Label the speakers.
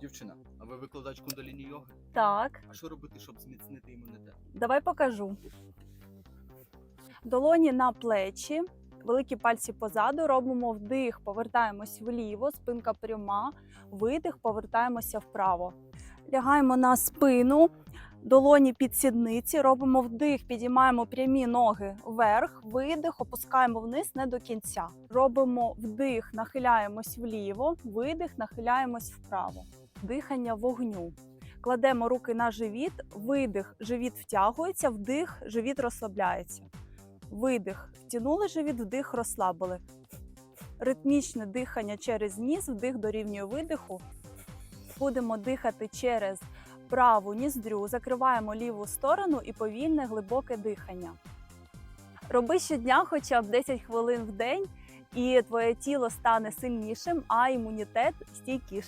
Speaker 1: Дівчина, а ви викладач кундаліні йоги?
Speaker 2: Так,
Speaker 1: А що робити, щоб зміцнити імунітет?
Speaker 2: давай покажу. Долоні на плечі, великі пальці позаду, робимо вдих, повертаємось вліво, спинка пряма, видих, повертаємося вправо. Лягаємо на спину, долоні під сідниці, робимо вдих, підіймаємо прямі ноги вверх, видих, опускаємо вниз не до кінця. Робимо вдих, нахиляємось вліво, видих, нахиляємось вправо. Дихання вогню. Кладемо руки на живіт, видих, живіт втягується, вдих, живіт розслабляється. Видих, втягнули живіт, вдих, розслабили. Ритмічне дихання через ніс, вдих дорівнює видиху. Будемо дихати через праву ніздрю, закриваємо ліву сторону і повільне глибоке дихання. Роби щодня хоча б 10 хвилин в день, і твоє тіло стане сильнішим, а імунітет стійкішим.